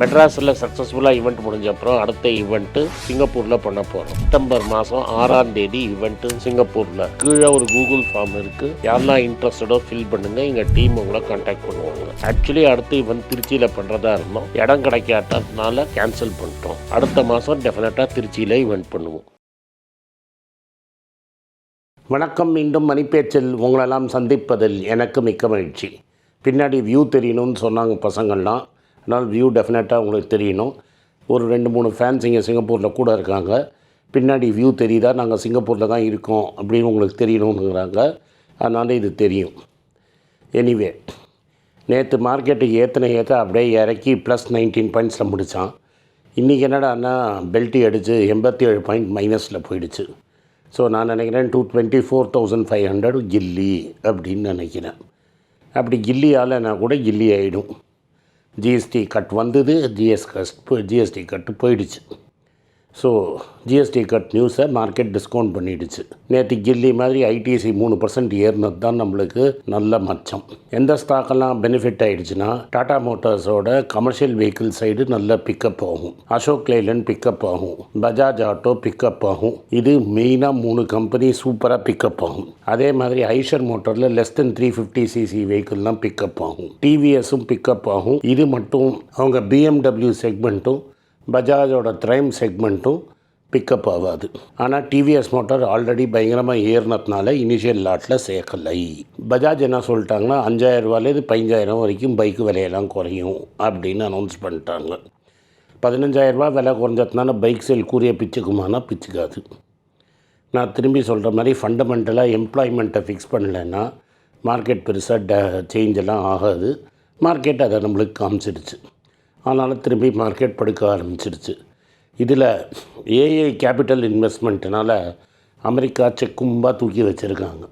மெட்ராஸில் சக்ஸஸ்ஃபுல்லாக ஈவெண்ட் முடிஞ்ச அப்புறம் அடுத்த ஈவெண்ட்டு சிங்கப்பூரில் பண்ண போகிறோம் செப்டம்பர் மாதம் ஆறாம் தேதி ஈவெண்ட்டு சிங்கப்பூரில். கீழே ஒரு கூகுள் ஃபார்ம் இருக்குது யாரெல்லாம் இன்ட்ரெஸ்டடோ ஃபில் பண்ணுங்க. எங்கள் டீம் உங்களை கான்டாக்ட் பண்ணுவாங்க. ஆக்சுவலி அடுத்த ஈவெண்ட் திருச்சியில் பண்ணுறதா இருந்தோம். இடம் கிடைக்காததுனால கேன்சல் பண்ணிட்டோம். அடுத்த மாதம் டெஃபினட்டாக திருச்சியில் ஈவெண்ட் பண்ணுவோம். வணக்கம். மீண்டும் மணிப்பேச்சில் உங்களெல்லாம் சந்திப்பதில் எனக்கு மிக்க மகிழ்ச்சி. பின்னாடி வியூ தெரியணும்னு சொன்னாங்க பசங்கள்லாம். அதனால் வியூ டெஃபினட்டாக உங்களுக்கு தெரியணும். ஒரு ரெண்டு மூணு ஃபேன்ஸ் இங்கே சிங்கப்பூரில் கூட இருக்காங்க. பின்னாடி வியூ தெரியுதா? நாங்கள் சிங்கப்பூரில் தான் இருக்கோம் அப்படின்னு உங்களுக்கு தெரியணுங்கிறாங்க அதனால் இது தெரியும். எனிவே நேற்று மார்க்கெட்டுக்கு ஏற்றின ஏற்ற அப்படியே இறக்கி ப்ளஸ் நைன்டீன் பாயிண்ட்ஸில் முடித்தான் இன்றைக்கி என்னடான்னா பெல்ட்டி அடித்து எண்பத்தி ஏழு பாயிண்ட் மைனஸில் போயிடுச்சு. ஸோ நான் நினைக்கிறேன் two twenty four thousand five hundred கில்லி அப்படின்னு நினைக்கிறேன். அப்படி கில்லி ஆலைனா கூட கில்லி ஆகிடும் ஜிஎஸ்டி கட் வந்தது ஜிஎஸ் ஜிஎஸ்டி கட்டு போயிடுச்சு. ஸோ ஜிஎஸ்டி கட் நியூஸை மார்க்கெட் டிஸ்கவுண்ட் பண்ணிடுச்சு. நேற்று கில்லி மாதிரி ஐடிசி மூணு பர்சன்ட் ஏறினது தான் நம்மளுக்கு நல்ல மச்சம். எந்த ஸ்டாக்கெல்லாம் பெனிஃபிட் ஆகிடுச்சுன்னா டாடா மோட்டார்ஸோட கமர்ஷியல் வெஹிக்கிள் சைடு நல்ல பிக்கப் ஆகும். அசோக் லேலன் பிக்கப் ஆகும். பஜாஜ் ஆட்டோ பிக்கப் ஆகும். இது மெயினாக மூணு கம்பெனி சூப்பராக பிக்கப் ஆகும். அதே மாதிரி ஐஷர் மோட்டரில் less than three fifty CC வெஹிக்கிள்லாம் pickup ஆகும். டிவிஎஸும் பிக்கப் ஆகும். இது மட்டும் அவங்க பிஎம்டபிள்யூ செக்மெண்ட்டும் பஜாஜோட த்ரைம் செக்மெண்ட்டும் பிக்கப் ஆகாது. ஆனால் டிவிஎஸ் மோட்டார் ஆல்ரெடி பயங்கரமாக ஏறினதுனால இனிஷியல் லாட்டில் சேர்க்கலை. பஜாஜ் என்ன சொல்லிட்டாங்கன்னா அஞ்சாயிரம் ரூபாயிலேருந்து பதினஞ்சாயிரம் வரைக்கும் பைக்கு விலையெல்லாம் குறையும் அப்படின்னு அனௌன்ஸ் பண்ணிட்டாங்க. பதினஞ்சாயிரரூபா விலை குறைஞ்சதுனால பைக் சேல் கூறிய பிச்சுக்குமானா பிச்சுக்காது. நான் திரும்பி சொல்கிற மாதிரி ஃபண்டமெண்டலாக எம்ப்ளாய்மெண்ட்டை ஃபிக்ஸ் பண்ணலைன்னா மார்க்கெட் பெருசாக ட சேஞ்செல்லாம் ஆகாது. மார்க்கெட் அதை நம்மளுக்கு காமிச்சிடுச்சு ஆனாலும் திரும்பி மார்க்கெட் படுக்க ஆரம்பிச்சிருச்சு. இதில் ஏஐ கேபிட்டல் இன்வெஸ்ட்மெண்ட்னால அமெரிக்கா செக்கும்பாக தூக்கி வச்சுருக்காங்க.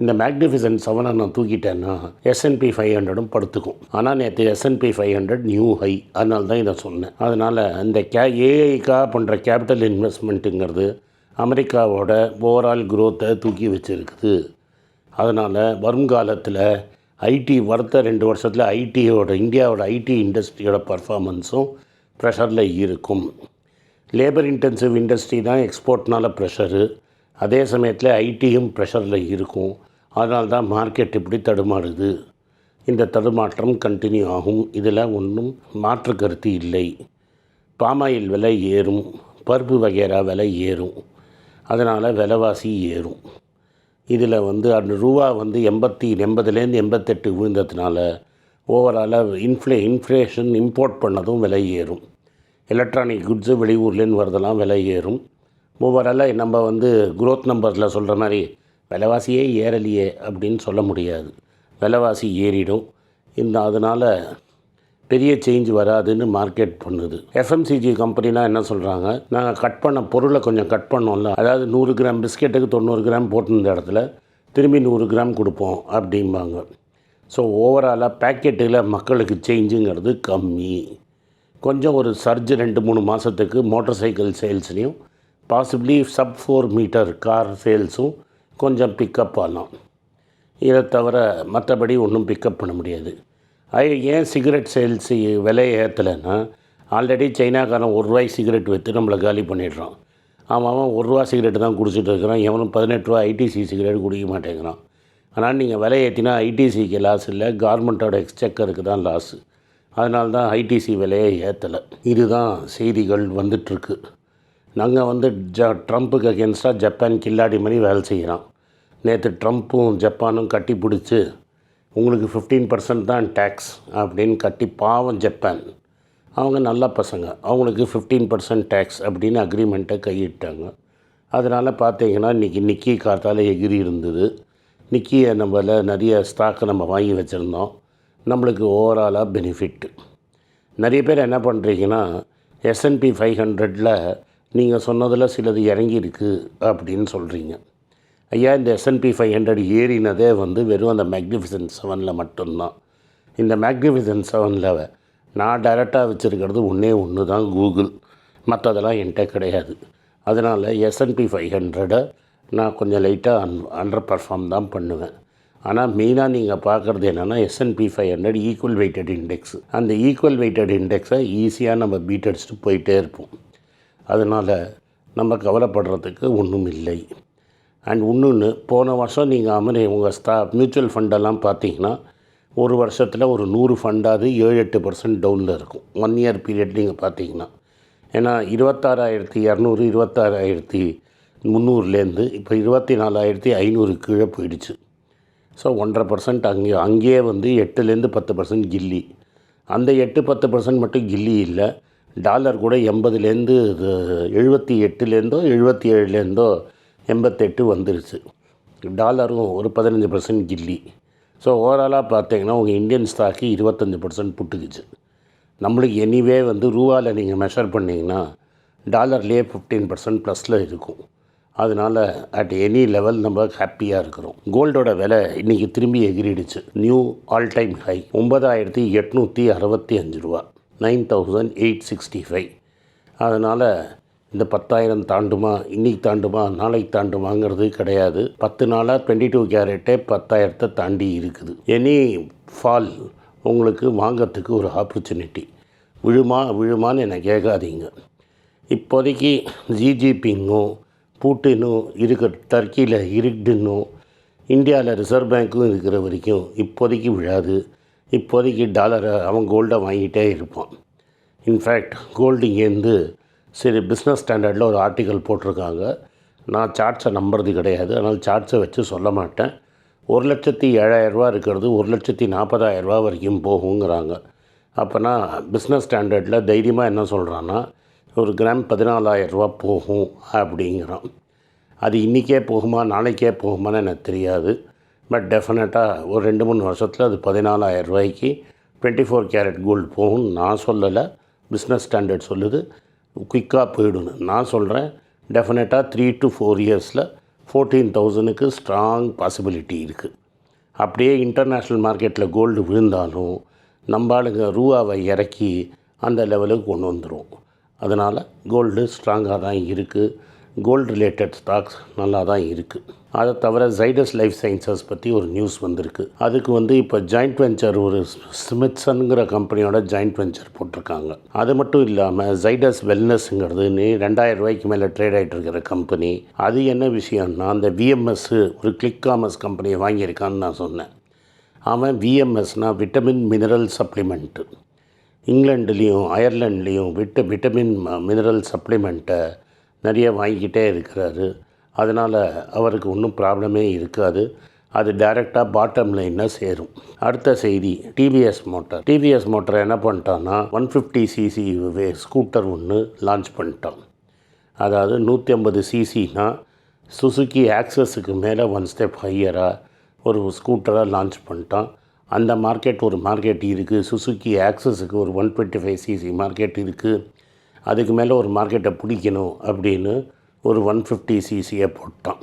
இந்த மேக்னிஃபிசன்ட் செவனை நான் தூக்கிட்டேன்னா எஸ்என்பி ஃபைவ் ஹண்ட்ரடும் படுத்துக்கும். ஆனால் நேற்று SNP five hundred new high அதனால தான் இதை சொன்னேன். அதனால் இந்த கே ஏஐக்காக பண்ணுற கேபிட்டல் இன்வெஸ்ட்மெண்ட்டுங்கிறது அமெரிக்காவோட ஓவரால் குரோத்தை தூக்கி வச்சுருக்குது. அதனால் வருங்காலத்தில் ஐடி வர்த்த ரெண்டு வருஷத்தில் ஐடியோட இந்தியாவோட ஐடி இண்டஸ்ட்ரியோட பர்ஃபார்மன்ஸும் ப்ரெஷரில் இருக்கும். லேபர் இன்டென்சிவ் இண்டஸ்ட்ரி தான் எக்ஸ்போர்ட்னால ப்ரெஷரு அதே சமயத்தில் ஐடியும் ப்ரெஷரில் இருக்கும். அதனால தான் மார்க்கெட் இப்படி தடுமாறுது. இந்த தடுமாற்றம் கண்டினியூ ஆகும். இதில் ஒன்றும் மாற்று கருத்து இல்லை. பாமாயில் விலை ஏறும். பருப்பு வகைரா விலை ஏறும். அதனால் விலைவாசி ஏறும். இதில் வந்து அந்த ரூபா வந்து எண்பத்தி எண்பதுலேருந்து எண்பத்தெட்டு விழுந்ததுனால ஓவராலாக இன்ஃப்ளே இன்ஃப்ளேஷன் இம்போர்ட் பண்ணதும் விலை ஏறும். எலக்ட்ரானிக் குட்ஸு வெளியூர்லேருந்து வரதெல்லாம் விலை ஏறும். ஓவராலாக நம்ம வந்து குரோத் நம்பரில் சொல்கிற மாதிரி விலைவாசியே ஏறலையே அப்படின்னு சொல்ல முடியாது. விலைவாசி ஏறிடும். இந்த அதனால் பெரிய சேஞ்ச் வராதுன்னு மார்க்கெட் பண்ணுது. எஃப்எம்சிஜி கம்பெனினா என்ன சொல்கிறாங்க நாங்கள் கட் பண்ண பொருளை கொஞ்சம் கட் பண்ணோம்ல அதாவது நூறு கிராம் பிஸ்கெட்டுக்கு தொண்ணூறு கிராம் போட்டிருந்த இடத்துல திரும்பி நூறு கிராம் கொடுப்போம் அப்படிம்பாங்க. ஸோ ஓவராலாக பேக்கெட்டில் மக்களுக்கு சேஞ்சுங்கிறது கம்மி. கொஞ்சம் ஒரு சர்ஜ் ரெண்டு மூணு மாதத்துக்கு motorcycle சேல்ஸ்லேயும் possibly sub four metre car சேல்ஸும் கொஞ்சம் பிக்கப் ஆகலாம் இதை தவிர மற்றபடி ஒன்றும் பிக்கப் பண்ண முடியாது. ஏன் சிகரெட் சேல்ஸ் விலை ஏற்றலைன்னா ஆல்ரெடி சைனாக்காரன் ஒரு ரூபாய் சிகரெட் விற்று நம்மளை காலி பண்ணிடுறான். அவன் அவன் ஒரு ரூபா சிகரெட்டு தான் குடிச்சிட்டு இருக்கிறான். எவனும் பதினெட்டு ரூபா ஐடிசி சிகரெட் குடிக்க மாட்டேங்கிறான். ஆனால் நீங்கள் விலை ஏற்றினா ஐடிசிக்கு லாஸ் இல்லை. கவர்மெண்ட்டோட எக்ஸ்செக்கருக்கு தான் லாஸு அதனால தான் ஐடிசி விலையை ஏற்றலை. இதுதான் செய்திகள் வந்துட்டுருக்கு. நாங்கள் வந்து ஜ ட்ரம்ப்புக்கு அகேன்ஸ்டாக ஜப்பான் கில்லாடி மாதிரி வேலை செய்கிறான். நேற்று ட்ரம்ப்பும் ஜப்பானும் கட்டி பிடிச்சி உங்களுக்கு ஃபிஃப்டீன் பர்சன்ட் தான் டேக்ஸ் அப்படின்னு கட்டி பாவம் ஜப்பான். அவங்க நல்ல பசங்க. அவங்களுக்கு ஃபிஃப்டீன் பர்சன்ட் டேக்ஸ் அப்படின்னு அக்ரிமெண்ட்டை கையிட்டாங்க. அதனால் பார்த்தீங்கன்னா இன்றைக்கி நிக்கி காத்தால் எகிரி இருந்தது. நிக்கியை நம்மள நிறைய ஸ்டாக்கை நம்ம வாங்கி வச்சுருந்தோம். நம்மளுக்கு ஓவராலாக பெனிஃபிட் நிறைய பேர் என்ன பண்ணுறீங்கன்னா எஸ்என்பி ஃபைவ் ஹண்ட்ரடில் நீங்கள் சொன்னதில் சிலது இறங்கியிருக்கு அப்படின்னு சொல்கிறீங்க ஐயா இந்த எஸ்என்பி ஃபைவ் ஹண்ட்ரட் ஏறினதே வந்து வெறும் அந்த மேக்னிஃபிசன்ட் செவனில் மட்டும்தான். இந்த மேக்னிஃபிசன்ட் செவனில் நான் டைரெக்டாக வச்சுருக்கிறது ஒன்றே ஒன்று தான் கூகுள் மற்றதெல்லாம் என்கிட்ட கிடையாது. அதனால் எஸ்என்பி ஃபைவ் ஹண்ட்ரடை நான் கொஞ்சம் லைட்டாக அன் அண்டர் பர்ஃபார்ம் தான் பண்ணுவேன். ஆனால் மெயினாக நீங்கள் பார்க்குறது என்னென்னா SNP five hundred equal weighted index அந்த ஈக்குவல் வெயிட்டட் இண்டெக்ஸை ஈஸியாக நம்ம பீட் அடிச்சுட்டு போயிட்டே இருப்போம். அதனால் நம்ம கவலைப்படுறதுக்கு ஒன்றும் இல்லை. அண்ட் இன்னொன்று போன வருஷம் நீங்கள் அமரி உங்கள் ஸ்டா மியூச்சுவல் ஃபண்டெல்லாம் பார்த்தீங்கன்னா ஒரு வருஷத்தில் ஒரு நூறு ஃபண்டாவது ஏழு எட்டு பர்சன்ட் டவுனில் இருக்கும். ஒன் இயர் பீரியட் நீங்கள் பார்த்தீங்கன்னா. ஏன்னா இருபத்தாறாயிரத்தி இரநூறு இருபத்தாறாயிரத்தி முந்நூறுலேருந்து இப்போ இருபத்தி நாலாயிரத்தி ஐநூறு கீழே போயிடுச்சு. ஸோ ஒன்றரை பர்சன்ட் அங்கே அங்கேயே வந்து எட்டுலேருந்து பத்து பர்சன்ட் கில்லி. அந்த எட்டு பத்து பர்சன்ட் மட்டும் கில்லி இல்லை. டாலர் கூட எண்பதுலேருந்து எழுபத்தி எட்டுலேருந்தோ எழுபத்தி ஏழுலேருந்தோ எண்பத்தெட்டு வந்துருச்சு. டாலரும் ஒரு பதினஞ்சு பர்சன்ட் கில்லி ஸோ ஓவராலாக பார்த்தீங்கன்னா உங்கள் இந்தியன் ஸ்டாக்கு இருபத்தஞ்சி பர்சன்ட் புட்டுக்குச்சு. நம்மளுக்கு எனிவே வந்து ரூபாவில் நீங்கள் மெஷர் பண்ணிங்கன்னா டாலர்லேயே ஃபிஃப்டீன் பர்சன்ட் ப்ளஸில் இருக்கும். அதனால் அட் எனி லெவல் நம்ம ஹாப்பியாக இருக்கிறோம். கோல்டோட விலை இன்றைக்கி திரும்பி எகிரிடுச்சு. நியூ ஆல் டைம் ஹை ஒன்பதாயிரத்தி எட்நூற்றி அறுபத்தி அஞ்சு ரூபா. Nine thousand eight sixty five அதனால் இந்த பத்தாயிரம் தாண்டுமா இன்னைக்கு தாண்டுமா நாளைக்கு தாண்டுமாங்கிறது கிடையாது. பத்து நாளாக டுவெண்ட்டி டூ கேரட்டே பத்தாயிரத்தை தாண்டி இருக்குது. எனி ஃபால் உங்களுக்கு வாங்கிறதுக்கு ஒரு ஆப்பர்ச்சுனிட்டி விழுமா விழுமான்னு என்னை கேட்காதீங்க. இப்போதைக்கு ஜிஜிபிங்கும் பூட்டினும் இருக்க டர்க்கியில் இருட்டுன்னும் இந்தியாவில் ரிசர்வ் பேங்க்கும் இருக்கிற வரைக்கும் இப்போதைக்கு விழாது. இப்போதைக்கு டாலரை அவன் கோல்டை வாங்கிட்டே இருப்பான். இன்ஃபேக்ட் கோல்டு இங்கேருந்து சரி பிஸ்னஸ் ஸ்டாண்டர்டில் ஒரு ஆர்டிக்கல் போட்டிருக்காங்க. நான் சார்ட்ஸை நம்புறது கிடையாது. அதனால் சார்ட்ஸை வச்சு சொல்ல மாட்டேன். ஒரு லட்சத்தி ஏழாயிரரூவா இருக்கிறது ஒரு லட்சத்தி நாற்பதாயிரரூவா வரைக்கும் போகுங்கிறாங்க. அப்போனா பிஸ்னஸ் ஸ்டாண்டர்டில் தைரியமாக என்ன சொல்கிறான்னா ஒரு கிராம் பதினாலாயிரரூவா போகும் அப்படிங்கிறான். அது இன்றைக்கே போகுமா நாளைக்கே போகுமான்னு எனக்கு தெரியாது. பட் டெஃபினட்டாக ஒரு ரெண்டு மூணு வருஷத்தில் அது பதினாலாயிரரூபாய்க்கு டுவெண்ட்டி ஃபோர் கேரட் கோல்டு போகும்னு நான் சொல்லலை. பிஸ்னஸ் ஸ்டாண்டர்ட் சொல்லுது. குயிக்காக போயிடுன்னு நான் சொல்கிறேன் டெஃபினட்டாக த்ரீ டு ஃபோர் இயர்ஸில் ஃபோர்டீன் தௌசண்ட்க்கு ஸ்ட்ராங் பாசிபிலிட்டி இருக்குது அப்படியே இன்டர்நேஷ்னல் மார்க்கெட்டில் கோல்டு விழுந்தாலும் நம்ம ஆளுங்க ரூபாவை இறக்கி அந்த லெவலுக்கு கொண்டு வந்துடும் அதனால் கோல்டு ஸ்ட்ராங்காக தான் இருக்குது கோல்டு ரிலேட்டட் ஸ்டாக்ஸ் நல்லா தான் இருக்குது அதை தவிர ஜைடஸ் லைஃப் சயின்சஸ் பற்றி ஒரு நியூஸ் வந்திருக்கு. அதுக்கு வந்து இப்போ ஜாயிண்ட் வெஞ்சர் ஒரு ஸ்மித்சனுங்கிற கம்பெனியோட ஜாயிண்ட் வெஞ்சர் போட்டிருக்காங்க. அது மட்டும் இல்லாமல் ஜைடஸ் வெல்னஸ்ங்கிறது நீ ரெண்டாயிரம் ரூபாய்க்கு மேலே ட்ரேட் ஆகிட்டு இருக்கிற கம்பெனி அது என்ன விஷயம்னா அந்த விஎம்எஸ் ஒரு கிளிக் காமர்ஸ் கம்பெனியை வாங்கியிருக்கான்னு நான் சொன்னேன். அவன் விஎம்எஸ்னால் விட்டமின் மினரல் சப்ளிமெண்ட்டு இங்கிலாண்டுலேயும் அயர்லாண்ட்லேயும் விட்ட விட்டமின் மினரல் சப்ளிமெண்ட்டை நிறைய வாங்கிக்கிட்டே இருக்கிறாரு. அதனால் அவருக்கு ஒன்றும் ப்ராப்ளமே இருக்காது. அது டைரெக்டாக பாட்டம் லைனில் சேரும். அடுத்த செய்தி டிவிஎஸ் மோட்டார். டிவிஎஸ் மோட்டரை என்ன பண்ணிட்டான்னா ஒன் ஃபிஃப்டி சிசி ஸ்கூட்டர் ஒன்று லான்ச் பண்ணிட்டான். அதாவது நூற்றி ஐம்பது சிசினா சுசுக்கி ஆக்சஸுக்கு மேலே ஒன் ஸ்டெப் ஹையராக ஒரு ஸ்கூட்டராக லான்ச் பண்ணிட்டான். அந்த மார்க்கெட் ஒரு மார்க்கெட் இருக்குது சுசுக்கி ஆக்சஸுக்கு ஒரு one twenty five CC market இருக்குது அதுக்கு மேலே ஒரு மார்க்கெட்டை பிடிக்கணும் அப்படின்னு ஒரு ஒன் ஃபிஃப்டி சிசியை போட்டான்.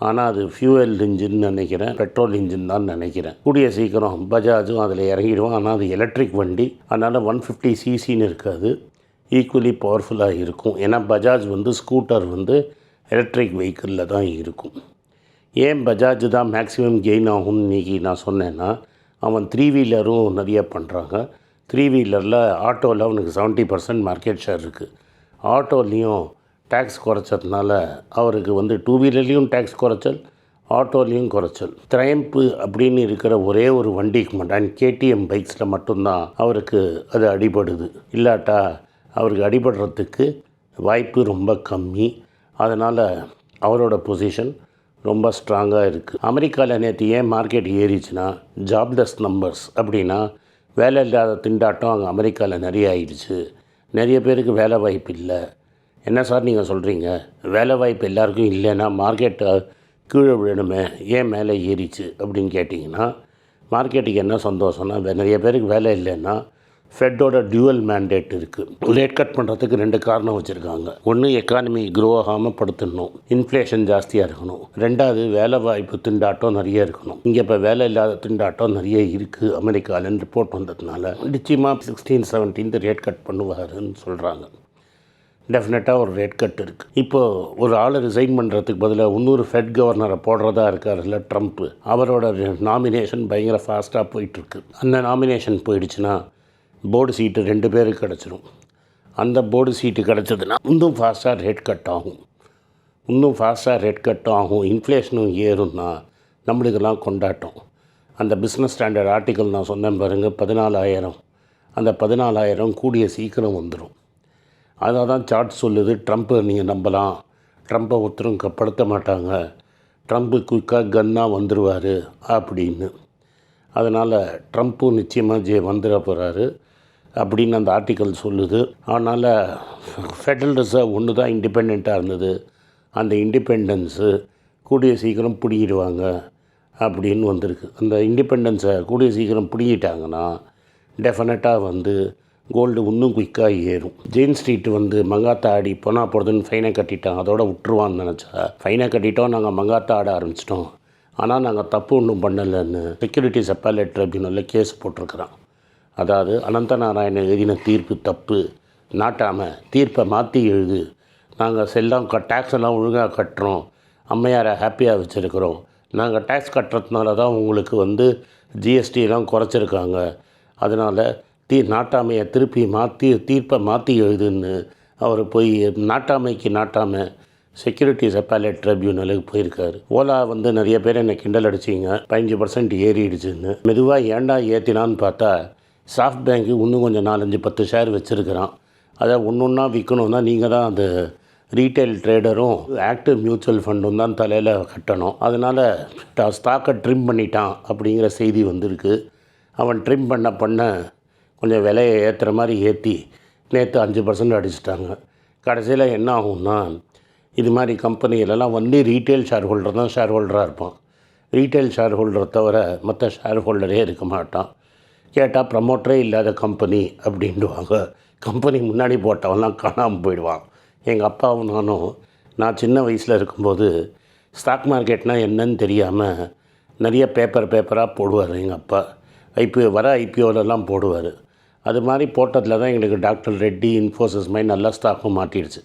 ஆனால் அது ஃபியூவல் இன்ஜின் நினைக்கிறேன் பெட்ரோல் இன்ஜின் தான் நினைக்கிறேன். கூடிய சீக்கிரம் பஜாஜும் அதில் இறங்கிடுவோம் ஆனால் அது எலக்ட்ரிக் வண்டி. அதனால் ஒன் ஃபிஃப்டி சிசின்னு இருக்காது. ஈக்குவலி பவர்ஃபுல்லாக இருக்கும். ஏன்னா பஜாஜ் வந்து ஸ்கூட்டர் வந்து எலக்ட்ரிக் வெஹிக்கிளில் தான் இருக்கும். ஏன் பஜாஜ் தான் மேக்ஸிமம் கெயின் ஆகும்னு இன்றைக்கி நான் சொன்னேன்னா அவன் த்ரீ வீலரும் நிறைய பண்ணுறாங்க. த்ரீ வீலரில் ஆட்டோவில் அவனுக்கு செவன்ட்டி பர்சன்ட் மார்க்கெட் ஷேர் இருக்குது ஆட்டோலேயும் டேக்ஸ் குறைச்சதுனால அவருக்கு வந்து டூ வீலர்லேயும் டேக்ஸ் குறைச்சல் ஆட்டோலேயும் குறைச்சல். த்ரையம்பு அப்படின்னு இருக்கிற ஒரே ஒரு வண்டிக்கு மட்டும் கேடிஎம் பைக்ஸில் மட்டும்தான் அவருக்கு அது அடிபடுது. இல்லாட்டா அவருக்கு அடிபடுறதுக்கு வாய்ப்பு ரொம்ப கம்மி. அதனால் அவரோட பொசிஷன் ரொம்ப ஸ்ட்ராங்காக இருக்குது அமெரிக்காவில் நேற்று ஏன் மார்க்கெட் ஏறிச்சுன்னா ஜாப்லெஸ் நம்பர்ஸ் அப்படின்னா வேலை இல்லாத திண்டாட்டம் அங்கே அமெரிக்காவில் நிறைய ஆயிடுச்சு. நிறைய பேருக்கு வேலை வாய்ப்பு இல்லை. என்ன சார் நீங்கள் சொல்கிறீங்க வேலை வாய்ப்பு எல்லாருக்கும் இல்லைன்னா மார்க்கெட்டை கீழே விழணுமே ஏன் மேலே ஏறிச்சு அப்படின்னு கேட்டிங்கன்னா மார்க்கெட்டுக்கு என்ன சந்தோஷம்னா வே- நிறைய பேருக்கு வேலை இல்லைன்னா ஃபெட்டோட டியூவல் மேண்டேட் இருக்குது ரேட் கட் பண்ணுறதுக்கு ரெண்டு காரணம் வச்சுருக்காங்க. ஒன்று எக்கானமி க்ரோ ஆகாமல் படுத்துடணும். இன்ஃப்ளேஷன் ஜாஸ்தியாக இருக்கணும். ரெண்டாவது வேலை வாய்ப்பு திண்டாட்டம் நிறைய இருக்கணும். இங்கே இப்போ வேலை இல்லாத திண்டாட்டம் நிறைய இருக்குது அமெரிக்காவிலன்னு ரிப்போர்ட் வந்ததுனால நிச்சயமாக சிக்ஸ்டீன் செவன்டீன்த் ரேட் கட் பண்ணுவாருன்னு சொல்கிறாங்க டெஃபினட்டாக ஒரு ரேட் கட் இருக்குது இப்போது ஒரு ஆளை ரிசைன் பண்ணுறதுக்கு பதிலாக இன்னொரு ஃபெட் கவர்னரை போடுறதா இருக்காருல்ல ட்ரம்ப்பு அவரோட நாமினேஷன் பயங்கர ஃபாஸ்ட்டாக போயிட்டுருக்கு அந்த நாமினேஷன் போயிடுச்சுன்னா போர்டு சீட்டு ரெண்டு பேருக்கு கிடச்சிரும். அந்த போர்டு சீட்டு கிடச்சதுன்னா இன்னும் ஃபாஸ்ட்டாக ரேட் கட் ஆகும். இன்னும் ஃபாஸ்ட்டாக ரேட் கட் ஆகும். இன்ஃப்ளேஷனும் ஏறும்னா நம்மளுக்கெல்லாம் கொண்டாட்டம். அந்த பிஸ்னஸ் ஸ்டாண்டர்ட் ஆர்டிக்கல் நான் சொன்னேன் பாருங்கள் பதினாலாயிரம். அந்த பதினாலாயிரம் கூடிய சீக்கிரம் வந்துடும் அதை தான் சார்ட் சொல்லுது. ட்ரம்ப்பை நீங்கள் நம்பலாம். ட்ரம்ப்பை ஒருத்தரும் கப்படுத்த மாட்டாங்க. ட்ரம்ப்பு குயிக்காக கன்னாக வந்துடுவார் அப்படின்னு. அதனால் ட்ரம்ப்பும் நிச்சயமாக ஜெ வந்துட போகிறாரு அப்படின்னு அந்த ஆர்டிக்கல் சொல்லுது. அதனால் ஃபெடரல் ரிசர்வ் ஒன்று தான் இண்டிபெண்ட்டாக இருந்தது. அந்த இண்டிபெண்டன்ஸு கூடிய சீக்கிரம் பிடிங்கிடுவாங்க அப்படின்னு வந்திருக்கு. அந்த இண்டிபெண்டன்ஸை கூடிய சீக்கிரம் பிடிங்கிட்டாங்கன்னா டெஃபினட்டாக வந்து கோல்டு இன்னும் குயிக்காக ஏறும். ஜெயின் ஸ்ட்ரீட் வந்து மங்காத்தா ஆடி போனால் போகிறதுன்னு ஃபைனை கட்டிட்டான். அதோட விட்டுருவான்னு நினச்சா ஃபைனை கட்டிட்டோம் நாங்கள் மங்காத்தா ஆட ஆரம்பிச்சிட்டோம். ஆனால் நாங்கள் தப்பு ஒன்றும் பண்ணலைன்னு செக்யூரிட்டிஸ் அப்பேலேட் ட்ரிபியூனலில் கேஸ் போட்டிருக்கிறான். அதாவது அனந்த நாராயணன் எழுதின தீர்ப்பு தப்பு நாட்டாமல் தீர்ப்பை மாற்றி எழுது. நாங்கள் செல்லாம் க டேக்ஸ் எல்லாம் ஒழுங்காக கட்டுறோம். அம்மையாரை ஹாப்பியாக வச்சுருக்கிறோம். நாங்கள் டேக்ஸ் கட்டுறதுனால தான் உங்களுக்கு வந்து ஜிஎஸ்டி குறைச்சிருக்காங்க. அதனால் தீ நாட்டாமையை திருப்பி மாற்றி தீர்ப்பை மாற்றி எழுதுன்னு அவர் போய் நாட்டாமைக்கு நாட்டாமை செக்யூரிட்டிஸ் அப்பேலேட் ட்ரிபியூனலுக்கு போயிருக்காரு. ஓலா வந்து நிறைய பேர் என்னை கிண்டல் அடிச்சிங்க. பதினஞ்சு பர்சன்ட் ஏறிடுச்சுன்னு. மெதுவாக ஏன்டா ஏற்றினான்னு பார்த்தா சாஃப்ட் பேங்க்கு இன்னும் கொஞ்சம் நாலஞ்சு பத்து ஷேர் வச்சுருக்கிறான். அதை ஒன்று ஒன்றா விற்கணும்னா நீங்கள் தான் அந்த ரீட்டைல் ட்ரேடரும் ஆக்டிவ் மியூச்சுவல் ஃபண்டும் தான் தலையில் கட்டணும். அதனால் ஸ்டாக்கை ட்ரிம் பண்ணிட்டான் அப்படிங்கிற செய்தி வந்திருக்கு. அவன் ட்ரிம் பண்ண பண்ண கொஞ்சம் விலையை ஏற்றுற மாதிரி ஏற்றி நேற்று அஞ்சு பர்சன்ட் அடிச்சிட்டாங்க. கடைசியில் என்ன ஆகும்னா இது மாதிரி கம்பெனிகளெல்லாம் வந்து ரீட்டைல் ஷேர் ஹோல்டர் தான் ஷேர் ஹோல்டராக இருப்பான். ரீட்டைல் ஷேர் ஹோல்டரை தவிர மற்ற ஷேர் ஹோல்டரே இருக்க மாட்டான். கேட்டால் ப்ரமோட்டரே இல்லாத கம்பெனி அப்படின்டுவாங்க கம்பெனி முன்னாடி போட்டவன்லாம் காணாமல் போயிடுவான். எங்கள் அப்பாவும் நானும் நான் சின்ன வயசில் இருக்கும்போது ஸ்டாக் மார்க்கெட்னால் என்னன்னு தெரியாமல் நிறைய பேப்பர் பேப்பராக போடுவார் எங்கள் அப்பா. ஐபிஓ வர ஐபிஓலெல்லாம் போடுவார். அது மாதிரி போட்டதில் தான் எங்களுக்கு டாக்டர் ரெட்டி இன்ஃபோசிஸ் மாதிரி நல்லா ஸ்டாக்கும் மாட்டிடுச்சு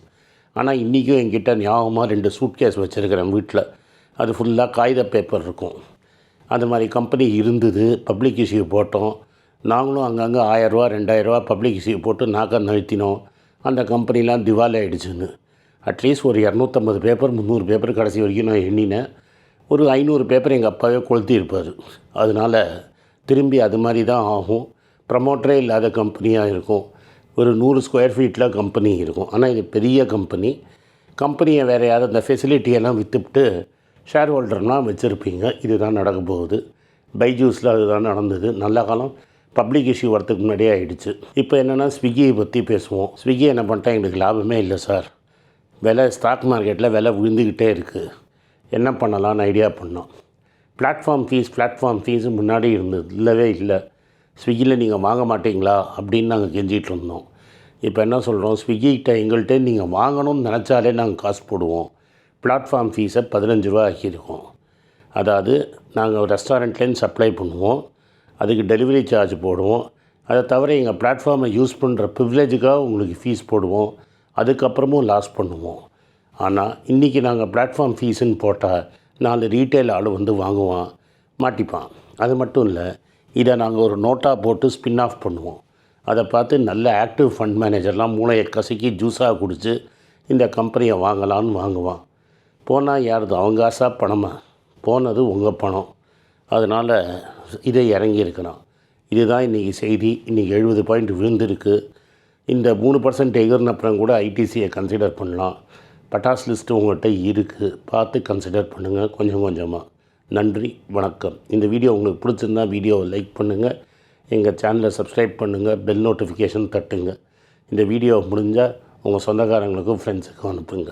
ஆனால் இன்றைக்கும் என்கிட்ட ஞாபகமாக ரெண்டு சூட் கேஸ் வச்சுருக்கிறேன் வீட்டில் அது ஃபுல்லாக காகித பேப்பர் இருக்கும். அது மாதிரி கம்பெனி இருந்தது பப்ளிக் இஷ்யூ போட்டோம். நாங்களும் அங்கங்கே ஆயரூவா ரெண்டாயிரரூவா பப்ளிக் இஷ்யூ போட்டு நாக்க நிறுத்தினோம் அந்த கம்பெனிலாம் திவாலி ஆகிடுச்சுன்னு அட்லீஸ்ட் ஒரு இரநூத்தம்பது பேப்பர் முந்நூறு பேப்பர் கடைசி வரைக்கும் நான் எண்ணினேன். ஒரு ஐநூறு பேப்பர் எங்கள் அப்பாவே கொளுத்தி இருப்பார் அதனால் திரும்பி அது மாதிரி தான் ஆகும். ப்ரமோட்டரே இல்லாத கம்பெனியாக இருக்கும். ஒரு நூறு ஸ்கொயர் ஃபீட்டில் கம்பெனி இருக்கும். ஆனால் இது பெரிய கம்பெனி கம்பெனியை வேறு யாரும் அந்த ஃபெசிலிட்டியெல்லாம் விற்றுவிட்டு ஷேர் ஹோல்டர்னால் வச்சுருப்பீங்க. இதுதான் நடக்க போகுது. பைஜூஸில் அதுதான் நடந்தது. நல்ல காலம். பப்ளிக் இஷ்யூ வரதுக்கு முன்னாடியே ஆகிடுச்சு இப்போ என்னென்னா ஸ்விக்கியை பற்றி பேசுவோம். ஸ்விக்கி என்ன பண்ணிட்டா எங்களுக்கு லாபமே இல்லை சார். விலை ஸ்டாக் மார்க்கெட்டில் விலை விழுந்துக்கிட்டே இருக்குது என்ன பண்ணலான்னு ஐடியா பண்ணோம். பிளாட்ஃபார்ம் ஃபீஸ் பிளாட்ஃபார்ம் ஃபீஸு முன்னாடி இருந்தது இல்லவே இல்லை. ஸ்விக்கியில் நீங்கள் வாங்க மாட்டீங்களா? அப்படின்னு நாங்கள் கெஞ்சிகிட்டு இருந்தோம். இப்போ என்ன சொல்கிறோம் ஸ்விக்கிகிட்ட எங்கள்கிட்ட நீங்கள் வாங்கணும்னு நினச்சாலே நாங்கள் காசு போடுவோம். பிளாட்ஃபார்ம் ஃபீஸை பதினஞ்சு ரூபா ஆக்கியிருக்கோம். அதாவது நாங்கள் ரெஸ்டாரண்ட்லேருந்து சப்ளை பண்ணுவோம். அதுக்கு டெலிவரி சார்ஜ் போடுவோம். அதை தவிர எங்கள் பிளாட்ஃபார்மை யூஸ் பண்ணுற ப்ரிவிலேஜுக்காக உங்களுக்கு ஃபீஸ் போடுவோம். அதுக்கப்புறமும் லாஸ் பண்ணுவோம். ஆனால் இன்றைக்கி நாங்கள் பிளாட்ஃபார்ம் ஃபீஸுன்னு போட்டால் நாலு ரீட்டைல் ஆள் வந்து வாங்குவான் மாட்டிப்பான். அது மட்டும் இல்லை இதை நாங்கள் ஒரு நோட்டாக போட்டு ஸ்பின் ஆஃப் பண்ணுவோம். அதை பார்த்து நல்ல ஆக்டிவ் ஃபண்ட் மேனேஜர்லாம் மூளையை கசக்கி ஜூஸாக குடித்து இந்த கம்பெனியை வாங்கலான்னு வாங்குவான். போனால் யாருது அவங்க ஆசா பணமா? போனது உங்கள் பணம். அதனால் இதை இறங்கியிருக்கிறான் இதுதான் இன்றைக்கி செய்தி. இன்றைக்கி எழுபது பாயிண்ட் விழுந்திருக்கு. இந்த மூணு பர்சன்ட் எகிர்னப்புறம் கூட ஐடிசியை கன்சிடர் பண்ணலாம். பட்டாஸ் லிஸ்ட்டு உங்கள்கிட்ட இருக்குது பார்த்து கன்சிடர் பண்ணுங்கள் கொஞ்சம் கொஞ்சமாக நன்றி. வணக்கம். இந்த வீடியோ உங்களுக்கு பிடிச்சிருந்தா வீடியோவை லைக் பண்ணுங்கள் எங்கள் சேனலை சப்ஸ்கிரைப் பண்ணுங்கள் பெல் நோட்டிஃபிகேஷன் தட்டுங்க. இந்த வீடியோ முடிஞ்சால் உங்கள் சொந்தக்காரங்களுக்கும் ஃப்ரெண்ட்ஸுக்கும் அனுப்புங்க.